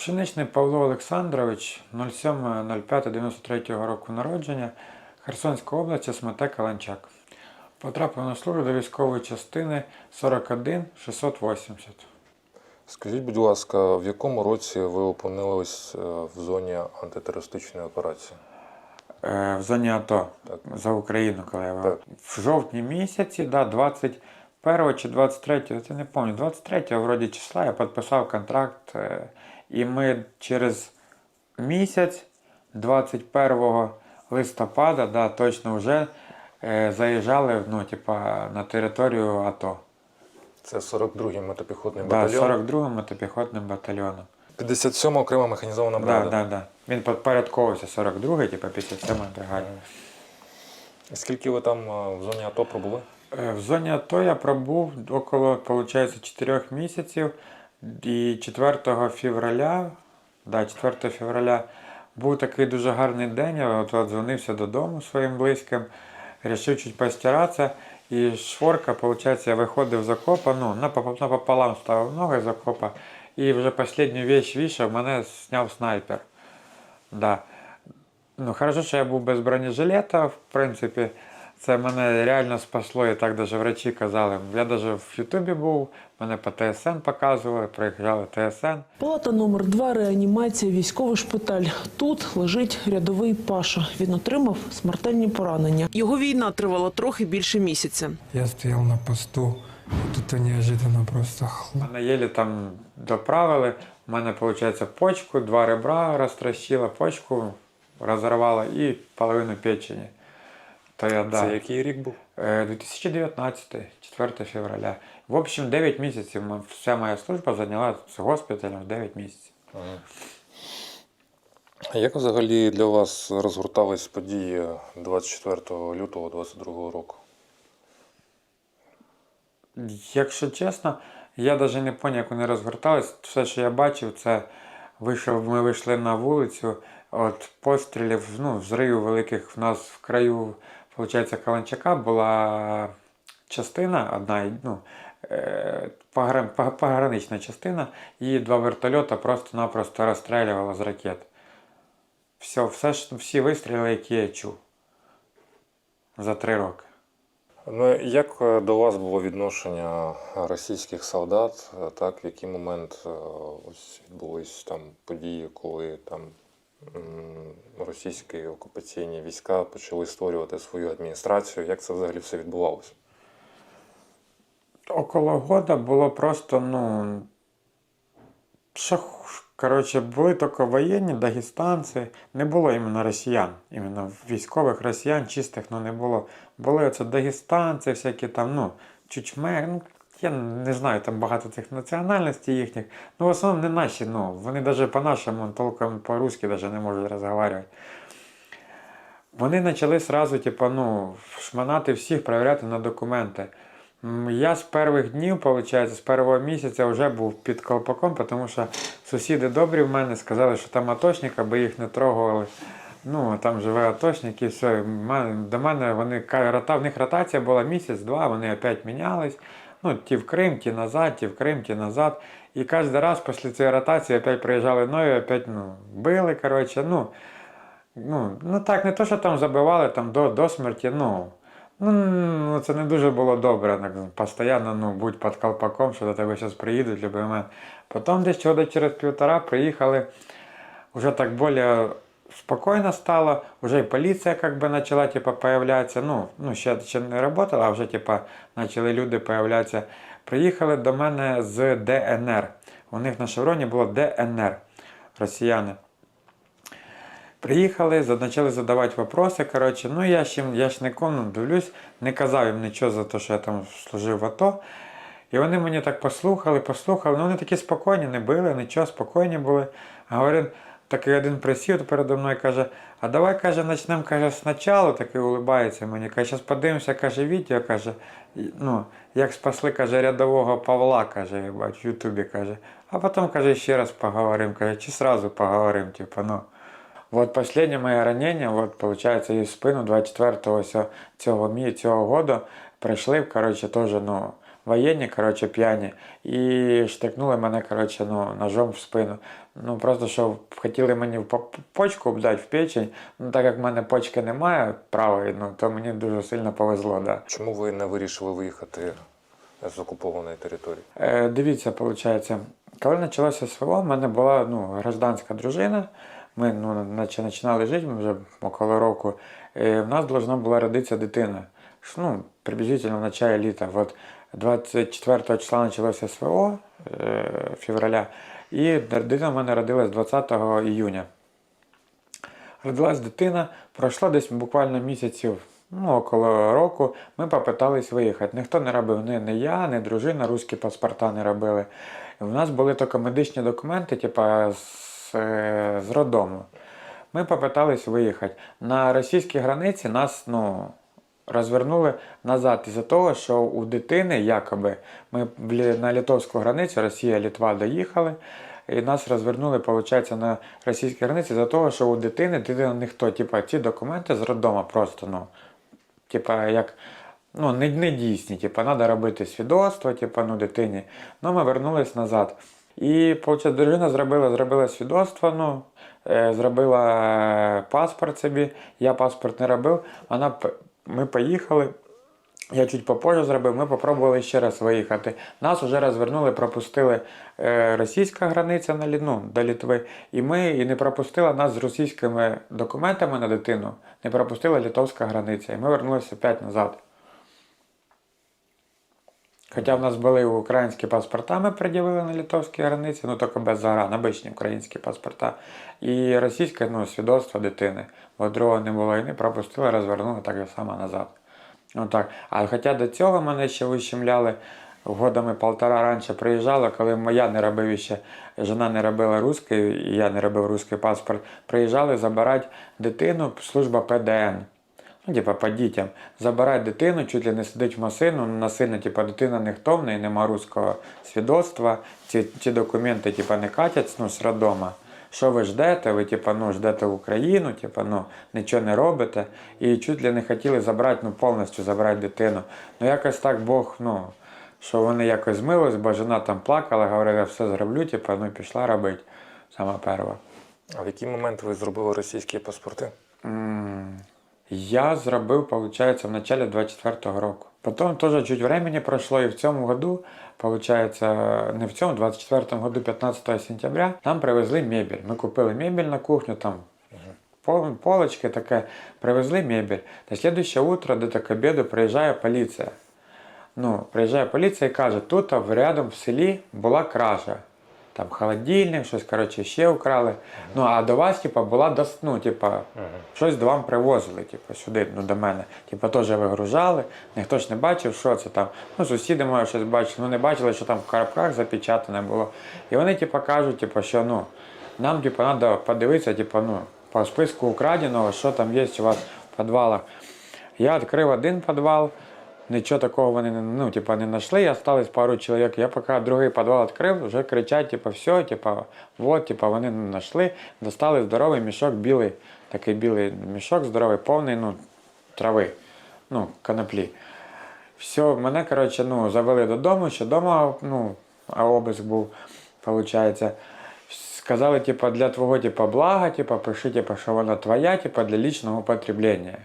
Пшеничний Павло Олександрович, 07.05.93 року народження, Херсонська область, Смете Каланчак. Потрапив на службу до військової частини 41 680. Скажіть, будь ласка, в якому році ви опинились е, в зоні антитерористичної операції? Е, в зоні АТО Так. за Україну, коли я Так. в жовтні місяці, да, 21 чи 23, я не пам'ятаю, 23 вроді числа я підписав контракт. е, І ми через місяць, 21 листопада, да, точно вже е, заїжджали ну, типа, на територію АТО. Це 42-й мотопіхотний Да, батальйон. 42 мотопіхотним батальйоном. 57 окрема механізована Да, бригада. да, да. Він підпорядковувався 42-й, типа 57 бригаді. Скільки ви там е, в зоні АТО пробули? Е, В зоні АТО я пробув около, виходить, 4 місяців. І 4 февраля, да, 4 февраля був такий дуже гарний день. Я от, дзвонився додому своїм близьким, вирішив чуть постиратися. І шворка, виходить, я виходив з окопа, ну, напоп- напополам ставив ноги з окопа. І вже останню вещь вішав, мене зняв снайпер. Да. Ну, хорошо, що я був без бронежилета, в принципі, це мене реально спасло, і так даже врачі казали. Я даже в Ютубі був, мене по ТСН показували, приїжджали ТСН. Палата номер 2 реанімація, військовий шпиталь. Тут лежить рядовий Паша. Він отримав смертельні поранення. Його війна тривала трохи більше місяця. Я стоял на посту, и тут неожиданно просто хлоп. Мене єлі там доправили. У мене, виходить, почку, два ребра розтрощила, почку розірвала і половину печені. То я, да. Це який рік був? Е, 2019, 4 февраля. В общем, 9 місяців. Вся моя служба зайняла з госпіталем 9 місяців. А Як взагалі для вас розгортались події 24 лютого 2022 року? Якщо чесно, я навіть не зрозумів, як вони розгортались. Все, що я бачив, це вийшов, ми вийшли на вулицю, от пострілів, ну, взривів великих в нас в краю, виходить, Каланчака була частина, одна, ну, е, погран- пог- погранична частина, і два вертольота просто-напросто розстрілювало з ракет. Все, все, всі вистріли, які я чув за три роки. Ну, як е, до вас було відношення російських солдат? Е, Так, в який момент ось відбулись там події, коли там російські окупаційні війська почали створювати свою адміністрацію? Як це взагалі все відбувалося? около года було просто, ну. Коротше, були тільки воєнні, дагестанці, не було іменно росіян, іменно військових росіян чистих, ну не було. Були оце дагестанці, всякі там, ну, чучме, ну, я не знаю, там багато цих національностей їхніх. Ну, в основному не наші, ну, вони навіть по-нашому, толком по-русски навіть не можуть розмовляти. Вони почали сразу, типу, ну, шманати всіх, перевіряти на документи. Я з перших днів, виходить, з першого місяця вже був під колпаком, тому що сусіди добрі в мене сказали, що там атошник, аби їх не трогали. Ну, там живе атошник і все. До мене вони рота, в них ротація була місяць-два, вони опять мінялись. Ну, ті в Крим, ті назад, ті в Крим, ті назад. І кожен раз після цієї ротації опять приїжджали нові, опять ну, били. Коротше, ну, ну, ну так, не то, що там забивали там, до, до смерті, ну. Ну, ну, це не дуже було добре. Так, постійно ну, будь під колпаком, що до тебе зараз приїдуть в момент. Потім десь через півтора приїхали, вже так більш спокійно стало, вже і поліція как би, почала типу, появлятися. Ну, ну, ще, ще не працювала, а вже типу, почали люди появлятися. Приїхали до мене з ДНР. У них на шевроні було ДНР, росіяни. Приїхали, почали задавати вопроси. Коротше, ну я ж їм, я ж не ну, дивлюсь, не казав їм нічого за те, що я там служив в АТО. І вони мені так послухали, послухали. Ну вони такі спокійні, не били, нічого, спокійні були. Говорить, такий один присів передо мною каже, а давай, каже, почнемо каже, спочатку, такий улибається мені. Каже, зараз подивимося, каже, відео, каже, ну, як спасли, каже, рядового Павла, каже, бачу, в Ютубі каже. А потім, каже, ще раз поговоримо, каже, чи сразу поговоримо, типу, ну. Вот последнее моє ранення, вот, получается, і в спину 24-го цього, цього года прийшли, короче, теж, ну, воєнні, коротше, п'яні, і штикнули мене, коротше, ну, ножом в спину. Ну, просто що хотіли мені в почку обдати в печень. Ну, так як в мене почки немає правої, ну, то мені дуже сильно повезло, да. Чому ви не вирішили виїхати з окупованої території? Е, дивіться, виходить, коли почалося СВО, в мене була ну, гражданська дружина. Ми ну, наче починали жити, ми вже около року. І в нас должна була родитися дитина. Ну, приблизительно в начале літа. От 24 числа почалося СВО е, февраля, і дитина в мене родилась 20 іюня. Родилась дитина, пройшло десь буквально місяців, ну, около року, ми попитались виїхати. Ніхто не робив, ні, ні я, ні дружина, русські паспорта не робили. У нас були тільки медичні документи, типа з, е, з роддому. Ми попитались виїхати. На російській границі нас ну, розвернули назад із-за того, що у дитини якоби ми на литовську границю, Росія, Літва доїхали. І нас розвернули, виходить, на російській границі за того, що у дитини дитина ніхто, типа, ці документи з роддома просто, ну, типа, як ну, не, не дійсні, типа, треба робити свідоцтво, типа, ну, дитині. Ну, ми вернулись назад. І, виходить, дружина зробила, зробила свідоцтво, ну, е, зробила е, паспорт собі, я паспорт не робив. Вона, ми поїхали, я чуть попозже зробив, ми попробували ще раз виїхати. Нас вже розвернули, пропустили е, російська границя на ну, до Літви, і ми і не пропустила нас з російськими документами на дитину, не пропустила літовська границя. І ми вернулися п'ять назад. Хоча в нас були українські паспорта, ми пред'явили на литовській границі, ну тільки без загран, обичні українські паспорта. І російське ну, свідоцтво дитини, бо другого не було, не пропустили, розвернули так само назад. Отак. А хоча до цього мене ще ущемляли годами полтора раніше приїжджала, коли моя не робив ще, жена не робила русський, і я не робив русський паспорт, приїжджали забирати дитину, служба ПДН. Ну, типа, по дітям. Забирать дитину, чуть ли не сидить в машину, на сина, типа, дитина не хто, в неї нема руського свідоцтва, ці, ці документи, типа, не катять ну, з роддома. Що ви ждете? Ви типа, ну, ждете Україну, типа, ну, нічого не робите. І чуть ли не хотіли забрати, ну, повністю забрати дитину. Ну, якось так Бог, ну, що вони якось змились, бо жена там плакала, говорила, все зроблю, типа, ну, пішла робити сама перша. А в який момент ви зробили російські паспорти? Я зробив, виходить, в начале 24-го року. Потім теж чуть времени пройшло, і в цьому году, виходить, не в цьому, 24-му году, 15 сентября, нам привезли мебель. Ми купили мебель на кухню, там пол- полочки таке, привезли мебель. На следующее утро, до к обіду, приїжджає поліція. Ну, приїжджає поліція і каже, тут рядом в селі була кража. Там холодильник, щось, коротше, ще украли. Ну, а до вас, типа, була дос... ну, типа, щось до вам привозили, типу, сюди, ну, до мене. Типу, теж вигружали, ніхто ж не бачив, що це там. Ну, сусіди може щось бачили, ну не бачили, що там в коробках запечатане було. І вони, типу, кажуть, типу, що ну, нам, типу, треба подивитися, типу, ну, по списку украденого, що там є у вас в підвалах. Я відкрив один підвал, нічого такого вони ну, типа, не знайшли, осталось пару чоловік. Я поки другий підвал відкрив, вже кричать, типа, все, типа, вот, типа, вони не знайшли, достали здоровий мішок білий, такий білий мішок здоровий, повний, ну, трави, ну, коноплі. Все, мене, коротше, ну, завели додому, ще вдома, ну, обиск був, виходить. Сказали, типа, для твого типа, блага, типа, пиши, типа, що вона твоя, типа, для лічного потреблення.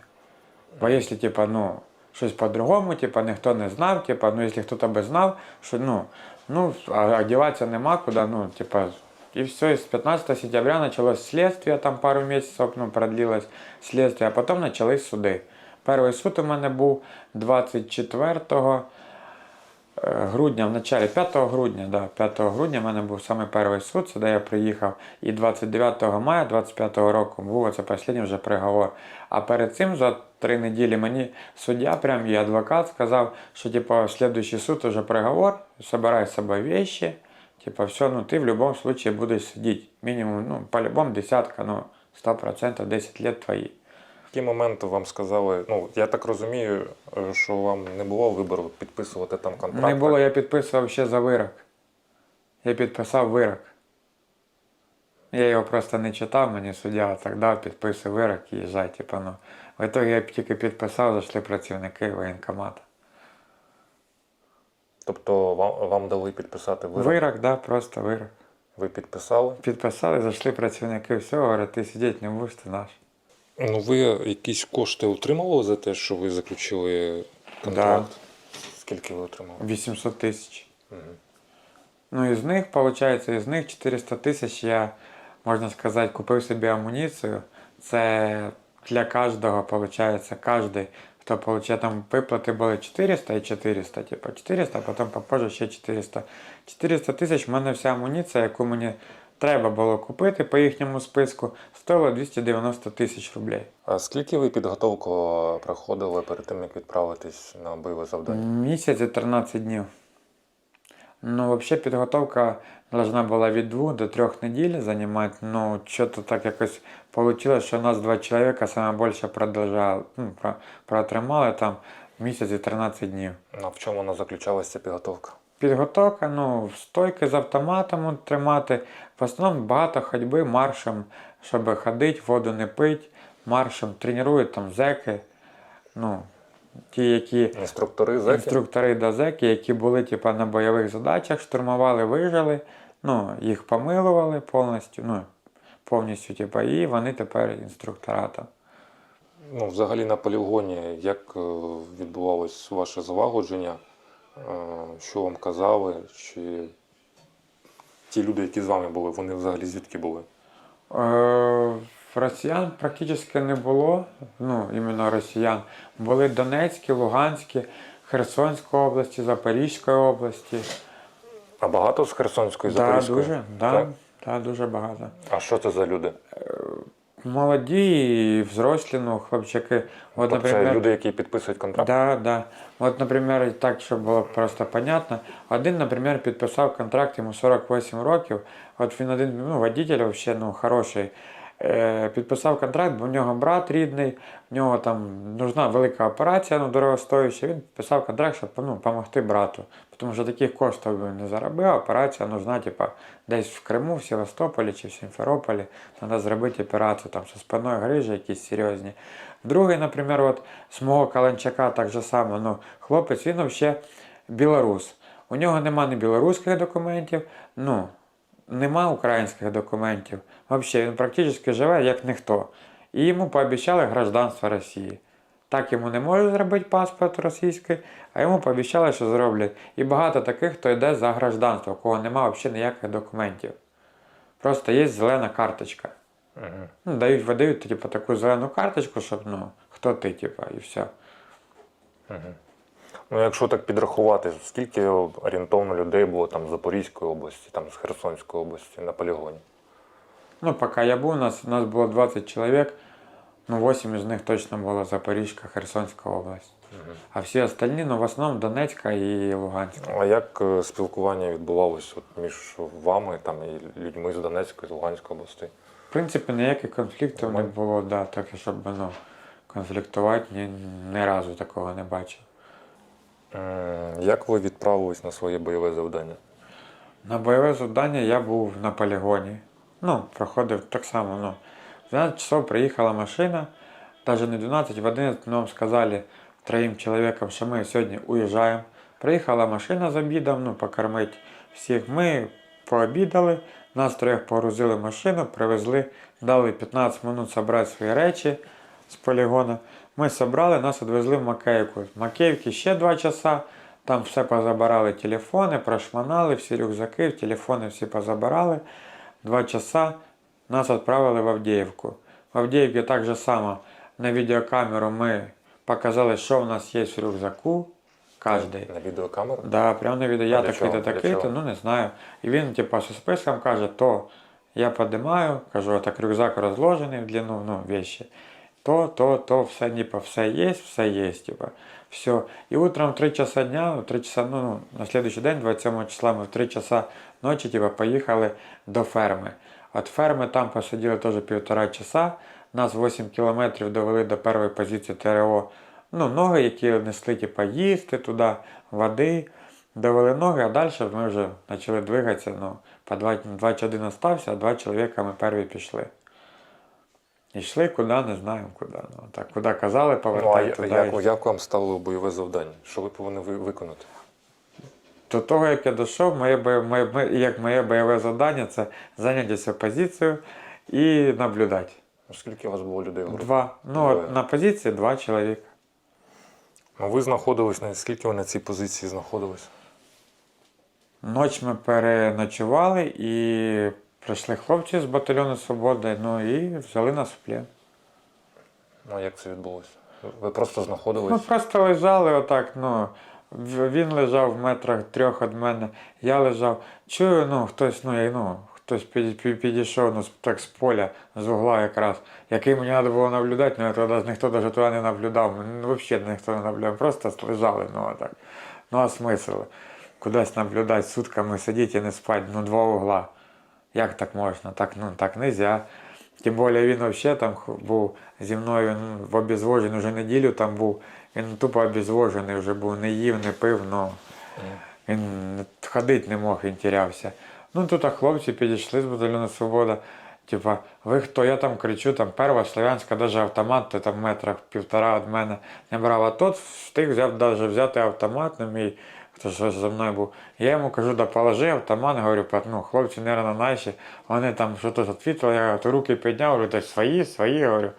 Бо якщо, типа, ну, щось по-другому, типа, ніхто не знав, типа, ну, якщо хтось би знав, що, ну, ну, а одеваться нема куди, ну, типа, и все, и с 15 сентября началось следствие, там пару месяцев, ну, продлилось следствие, а потом начались суди. Перший суд у мене був 24 е, грудня, в началі 5 грудня, да, 5 грудня в мене був саме перший суд, сюди я приїхав. І 29 мая 25 року був оце останній вже приговор. А перед цим за три неділі мені суддя, прям і адвокат сказав, що типу, слідуючий суд уже приговор, собирай собою вещи, типа, все, ну ти в будь-якому випадку будеш сидіти. Мінімум, ну, по-любому десятка, ну, 100% 10 лет твої. Який момент вам сказали, ну я так розумію, е, що вам не було вибору підписувати там контракт? Не було, я підписував ще за вирок. Я підписав вирок. Я його просто не читав, мені суддя так дав, підписуй вирок і їжджай, типу, ну. В итоге я тільки підписав, зайшли працівники воєнкомату. Тобто вам, вам дали підписати вирок? Вирок, да, просто вирок. Ви підписали? Підписали, зайшли працівники, все, говорять, ти сидіти не будеш, ти наш. Ну, ви якісь кошти отримали за те, що ви заключили контракт? Скільки ви отримали? 800 тисяч. Мгм. Ну, із них, виходить, із них 400 тисяч я, можна сказати, купив собі амуніцію. Це для кожного, виходить, кожен, хто получає там виплати були 400 і 400, типу 400, а потім попозже ще 400. 400 тисяч в мене вся амуніція, яку мені треба було купити по їхньому списку, стоїла 290 тисяч рублей. А скільки ви підготовку проходили перед тим, як відправитись на бойове завдання? Місяць і 13 днів. Ну, взагалі, підготовка должна була від 2 до 3 неділь займати. Ну, що-то так якось вийшло, що нас два чоловіка саме більше продовжали, ну, протримали там місяць і 13 днів. А в чому вона заключалася ця підготовка? Підготовка, ну, стойки з автоматом тримати. В основному багато ходьби маршем, щоб ходити, воду не пити, маршем тренують там зеки. Ну, ті, які Інструктори зеки? інструктори до зеки, які були типа, на бойових задачах, штурмували, вижили, ну, їх помилували повністю, ну, повністю, типа, і вони тепер інструктора там. Ну, взагалі на полігоні, як е, відбувалось ваше залагодження? Е, Що вам казали? Чи ті люди, які з вами були, вони взагалі звідки були? Е, Росіян практично не було, ну, іменно росіян. Були Донецькі, Луганські, Херсонської області, Запорізької області. А багато з Херсонської Да, Запорізької? дуже, да, Так? да, дуже багато. А що це за люди? Молоді і взрослі, ну, хлопчики. От, Тобто це люди, які підписують контракт? Да, да. От, наприклад, так, щоб було просто понятно. Один, наприклад, підписав контракт, йому 48 років. От він один, ну, водитель взагалі, ну, хороший. Е, підписав контракт, бо в нього брат рідний, в нього там нужна велика операція, ну, дорогостоюча. Він підписав контракт, щоб ну, допомогти брату. Тому що таких коштів він не заробив, операція нужна, типа, десь в Криму, в Севастополі чи в Сімферополі. Треба зробити операцію, там, що спиною грижі якісь серйозні. Другий, наприклад, от з мого Каланчака так же само, ну, хлопець, він взагалі білорус. У нього нема ні білоруських документів, ну, нема українських документів. Взагалі, він практично живе як ніхто. І йому пообіцяли гражданство Росії. Так йому не можуть зробити паспорт російський, а йому пообіцяли, що зроблять. І багато таких, хто йде за гражданство, у кого немає взагалі ніяких документів. Просто є зелена карточка. Ну, дають, видають типу, таку зелену карточку, щоб ну, хто ти, типу, і все. Ну, якщо так підрахувати, скільки орієнтовно людей було там з Запорізької області, там з Херсонської області на полігоні? Ну, поки я був, у нас, у нас було 20 чоловік, ну, 8 із них точно було Запорізька, Херсонська область. А всі остальні, ну, в основному Донецька і Луганська. А як е, спілкування відбувалося от між вами там, і людьми з Донецької і Луганської областей? В принципі, ніяких конфліктів не Нормально. було, да, так, щоб ну, конфліктувати, ні, ні разу такого не бачив. М, Як ви відправились на своє бойове завдання? На бойове завдання я був на полігоні. Ну, проходив так само. Ну, в 12 часов приїхала машина, навіть не 12, в 11 нам сказали троїм чоловікам, що ми сьогодні уїжджаємо. Приїхала машина з обідом, ну, покормити всіх. Ми пообідали, нас трьох погрузили машину, привезли, дали 15 минут зібрати свої речі з полігону. Ми зібрали, нас відвезли в Макеївку. З Макеївки ще 2 часа. Там все позабирали телефони, прошманали, всі рюкзаки, телефони всі позабирали. Два часа нас відправили в Авдіївку. В Авдіївці так же само на відеокамеру ми показали, що в нас є в рюкзаку. Кожний. На відеокамеру? Да, прямо на відео. Я А такий-то, такий-то, ну не знаю. І він, типу, зі списком каже, то я піднімаю, кажу, так рюкзак розложений в длину, ну, вещи. То, то, то, все, типа, все є, все є, типа. Все. І утром в 3 часа дня, в 3 часа, ну, ну, на следующий день, 27 числа, ми в 3 часа ночі, типа, поїхали до ферми. От ферми там посиділи теж півтора часа. Нас 8 кілометрів довели до першої позиції ТРО. Ну, ноги, які несли, типа, їсти туди, води. Довели ноги, а далі ми вже почали двигатися. Ну, по 21 остався, а два чоловіка ми перві пішли. І йшли куди, не знаємо куди. Ну, так, куди казали, Ну, а як, як вам ставили бойове завдання? Що ви повинні виконати? до того, як я дійшов, моє, моє, моє- як моє бойове завдання це зайнятися позицією і наблюдати. Скільки у вас було людей в групі? Два. Ну, Двоє. на позиції два чоловіка. Ну, ви знаходились на скільки ви на цій позиції знаходились? Ноч ми переночували і прийшли хлопці з батальйону Свобода, ну і взяли нас в плен. Ну, а як це відбулося? Ви просто знаходились? Ми просто лежали отак, ну. Він лежав в метрах трьох від мене, я лежав. Чую, ну, хтось, ну, я, ну, хтось під, під- підійшов ну, так з поля, з угла якраз, який мені треба було наблюдати, ну, я тоді ніхто навіть туди не наблюдав. Ну, взагалі ніхто не наблюдав, просто лежали, ну, отак. Ну, а смисл? Кудись наблюдати сутками, сидіти і не спати, ну, два угла. Як так можна? Так, ну, так нельзя. Тим більше він взагалі там був зі мною він в обезвожений вже неділю там був. Він тупо обезвожений вже був, не їв, не пив, ну він ходити не мог, він тірявся. Ну тут а хлопці підійшли з батальйону Свобода. Типа, ви хто? Я там кричу, там перва Слов'янська, навіть автомат, то там метрах півтора від мене не брав. А тот встиг взяв, даже взяти автомат на мій, хто що за мною був. Я йому кажу, да положи автомат, говорю, ну, хлопці, мабуть, наші. Вони там щось відповіли, я то руки підняв, говорю, так свої, свої, говорю.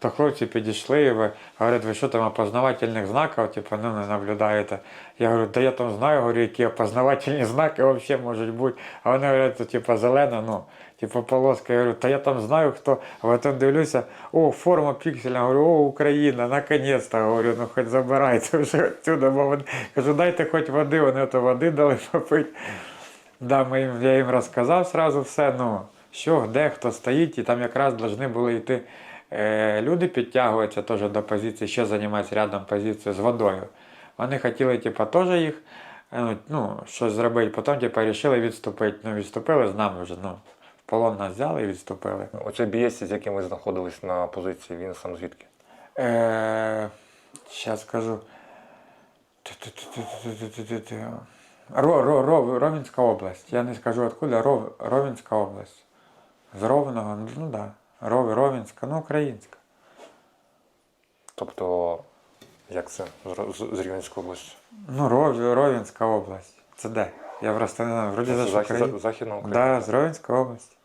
То хлопці підійшли, і ви говорять, ви що там опознавательних знаків, типу, ну, не наблюдаєте. Я говорю, да я там знаю, говорю, які опознавательні знаки взагалі можуть бути. А вони говорять, то, типу, зелена, ну, типу, полоска. Я говорю, та я там знаю хто. А потім дивлюся, о, форма пікселя, говорю, о, Україна, наконець-то, говорю, ну хоч забирайте вже відсюди, бо вони, кажу, дайте хоч води, вони то води дали попити. Да, ми їм, я їм розказав сразу все, ну, що, де, хто стоїть, і там якраз повинні були йти люди підтягуються теж до позиції, ще займаються рядом позицію з водою. Вони хотіли, типу, теж їх е, ну, ну, щось зробити, потім типу, вирішили відступити. Ну, відступили з нами вже, ну, в полон нас взяли і відступили. Оцей бієць, з яким ви знаходились на позиції, він сам звідки? Е, скажу. Ровенська область. Я не скажу откуда, Ро, Ровенська область. З Ровного, ну так. Да. Ров, Ровенська, ну українська. Тобто, як це з, Ро- з, з Рівненської області? Ну, Ров, Ровенська область. Це де? Я просто не знаю. Вроді за Захід, Західна Україна? Да, з Ровенської області.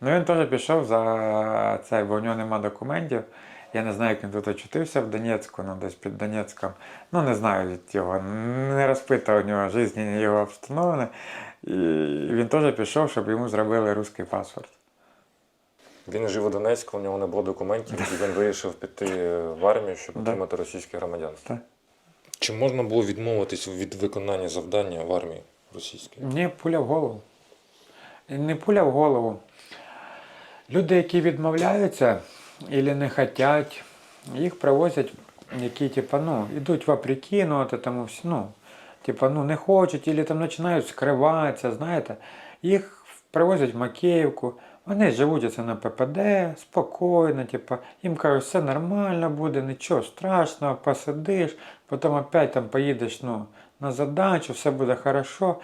Ну він теж пішов за це, бо у нього нема документів. Я не знаю, як він тут очутився в Донецьку, ну десь під Донецьком. Ну не знаю від його, не розпитав у нього життя його обстановини. І він теж пішов, щоб йому зробили русський паспорт. Він жив у Донецьку, у нього не було документів, і він вирішив піти в армію, щоб отримати російське громадянство. Чи можна було відмовитись від виконання завдання в армії російській? Ні, пуля в голову. Не пуля в голову. Люди, які відмовляються або не хочуть, їх привозять, які, типа, ну, йдуть вопреки, ну, от этому, ну, типа, ну, не хочуть, або там починають скриватися, знаєте. Їх привозять в Макеївку, вони живуть оце на ППД, спокійно, типа, їм кажуть, все нормально буде, нічого страшного, посидиш, потім опять там поїдеш ну, на задачу, все буде хорошо.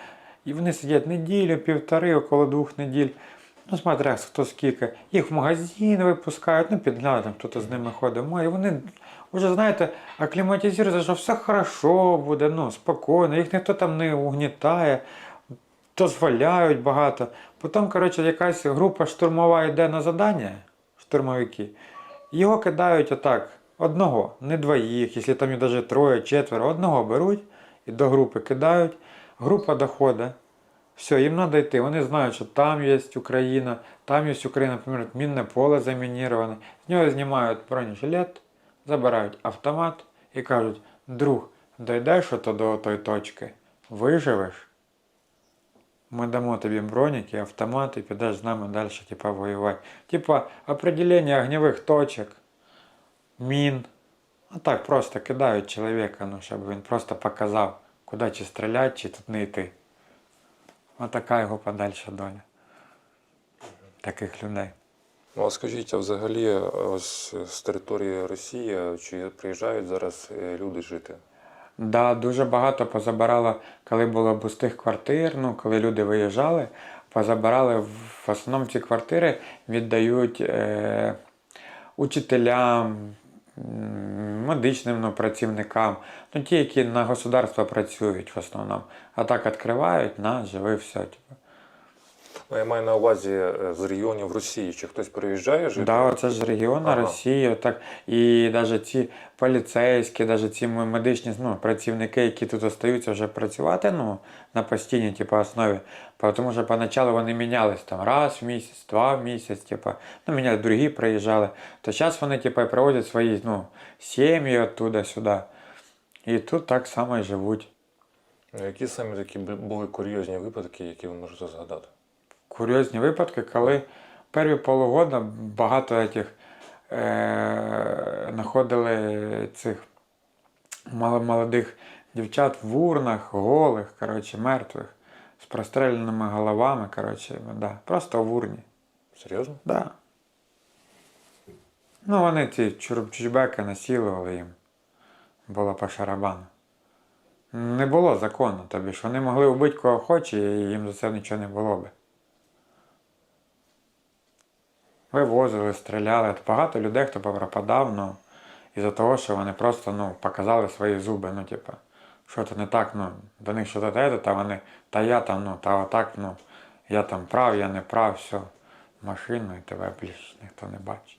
І вони сидять неділю, півтори, около двох неділь. Ну, смотря хто скільки. Їх в магазин випускають, ну, під наглядом хто з ними ходить. Ну, І вони вже, знаєте, акліматизуються, що все хорошо буде, ну, спокійно, їх ніхто там не угнітає, дозволяють багато. Потім, коротше, якась група штурмова йде на задання, штурмовики, його кидають отак, одного, не двоїх, якщо там і навіть троє, четверо, одного беруть і до групи кидають, група доходить. Все, їм треба йти. Вони знають, що там є Україна, там є Україна, наприклад, мінне поле замініроване. З нього знімають бронежилет, забирають автомат і кажуть, друг, дойдеш до тої точки, виживеш. Ми дамо тобі броніки, автомат і підеш з нами далі, типа, воювати. Типа определення огневих точок, мін. А так просто кидають чоловіка, ну, щоб він просто показав, куди чи стріляти, чи тут не йти. Отака його подальша доля. Таких людей. Ну, а скажіть, а взагалі ось з території Росії чи приїжджають зараз е, люди жити? Да, дуже багато позабирало, коли було пустих квартир, ну, коли люди виїжджали, позабирали в основному ці квартири віддають е, учителям, медичним ну, працівникам, ну ті, які на государство працюють в основному. А так відкривають, на, живи, все. Типу. Ну, я маю на увазі е, з регіонів Росії. Чи хтось приїжджає жити? Да, це ж регіон Ага. Росії, так і навіть ці поліцейські, навіть ці медичні ну, працівники, які тут остаються вже працювати ну, на постійній типу, основі. Тому що поначалу вони мінялись там раз в місяць, два в місяць, типу, ну, міняли, другі приїжджали. То зараз вони типу, приводять свої ну, сім'ї оттуда сюди. І тут так само і живуть. Ну, Які саме такі були курйозні випадки, які ви можете згадати? Курйозні випадки, коли перві полугода багато цих е, знаходили цих молодих дівчат в урнах, голих, коротше, мертвих, з простреленими головами, коротше, да, просто в урні. Серйозно? Да. Ну, вони ці чур- чучбеки насілували їм. Було по шарабану. Не було закону, тобі ж вони могли вбити кого хоче, і їм за це нічого не було би. Вивозили, стріляли. Багато людей, хто пропадав, ну, із-за того, що вони просто ну, показали свої зуби, ну, типу, що то не так, ну, до них що те, та вони, та я там, ну, та отак, ну, я там прав, я не прав, все, машину і тебе більше ніхто не бачить.